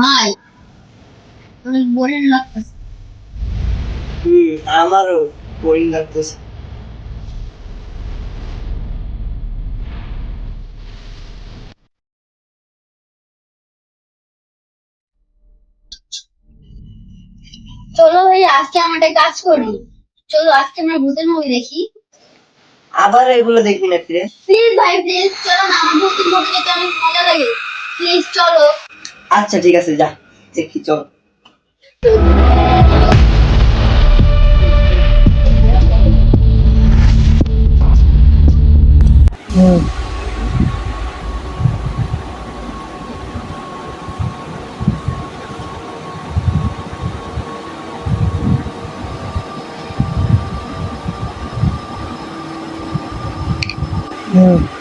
ভাই। অনেক বোরিং লাগতেছে হুম আমারও বোরিং লাগতেছে। চলো ভাই আজকে আমরা একটা কাজ করি। চলো আজকে আমরা ভূতের মুভি দেখি। আবার এগুলো দেখবি না ফিরে প্লিজ ভাই প্লিজ চলো না আমার ভূতের মুভি দেখতে অনেক মজা লাগে। প্লিজ চলো। আচ্ছা ঠিক আছে যা দেখি চল ভাই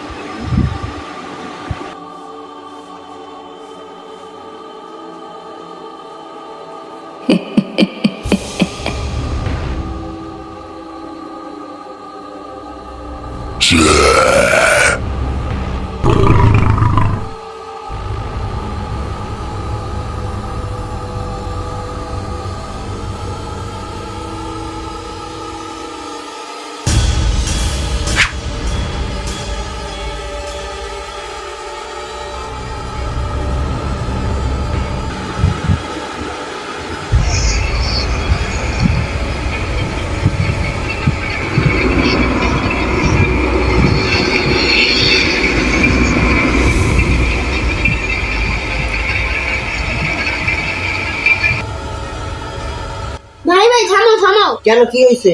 থামো কেন কি হয়েছে?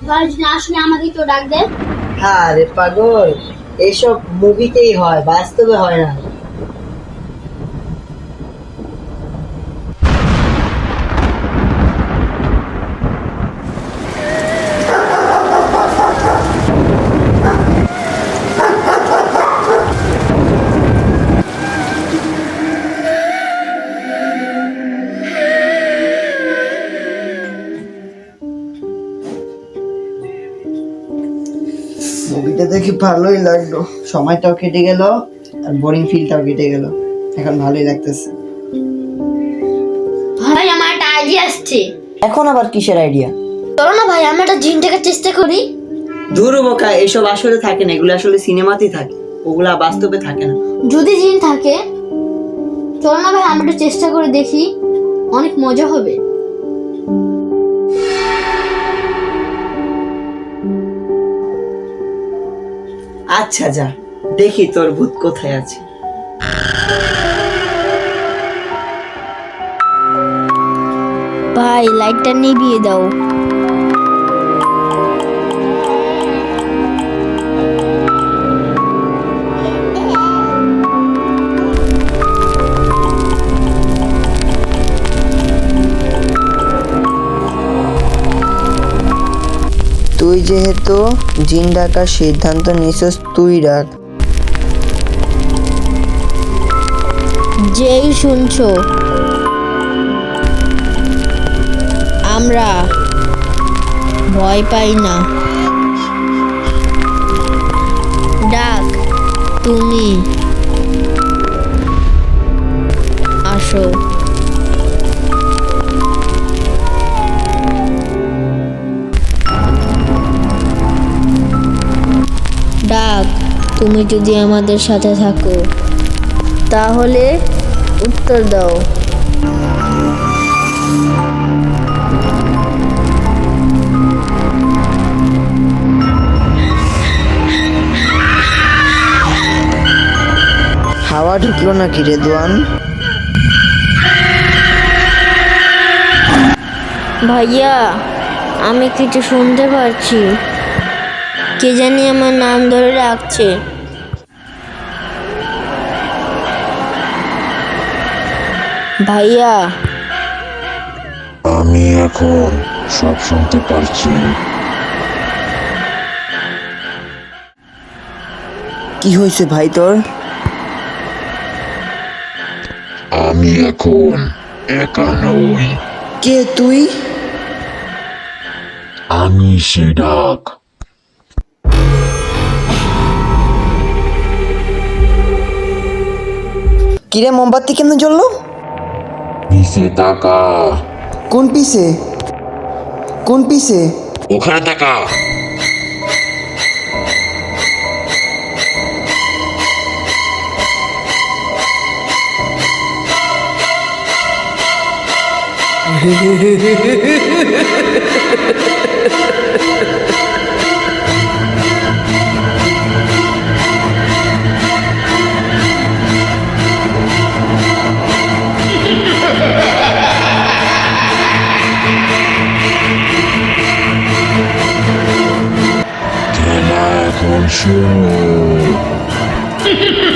যদি আসলে আমাকে তো ডাক দে। হ্যাঁ রে পাগল এইসব মুভিতেই হয় বাস্তবে হয় না। মুভিটা দেখে ভালোই লাগল। সময়টাও কেটে গেল আর বোরিং ফিলটাও কেটে গেল। এখন ভালোই লাগতেছে। ভাই আমার একটা আইডিয়া আসছে। এখন আবার কিসের আইডিয়া চলো না ভাই আমরা একটা জিন টাকার চেষ্টা করি। দূর বোকা এসব আসলে থাকে না এগুলো আসলে সিনেমাতেই থাকে। ওগুলা বাস্তবে থাকে না। যদি জিন থাকে চলো না ভাই আমরা একটু চেষ্টা করে দেখি অনেক মজা হবে। আচ্ছা যা দেখি তোর ভূত কোথায় আছে। ভাই লাইটটা নিভিয়ে দাও। তুই যেহেতু জিন ডাকার সিদ্ধান্ত নিছিস তুই ডাক যেই শুনছো। আমরা ভয় পাই না। ডাক, তুমি আসো। তুমি যদি আমাদের সাথে থাকো তাহলে উত্তর দাও। হাওয়া ঢুকলো নাকি রে দোয়ান? ভাইয়া আমি কিছু শুনতে পারছি। কে জানি আমার নাম ধরে রাখছে ভাইয়া। আমি এখন সব শুনতে পারছি। কি হয়েছে ভাই তোর? আমি এখন একা নই। কে তুই? আমি সে ডাক। কিরে মোমবাতি কেন জ্বললো? পিছে তাকা। কোন পিসে কোন পিসে ওখানে তাকা।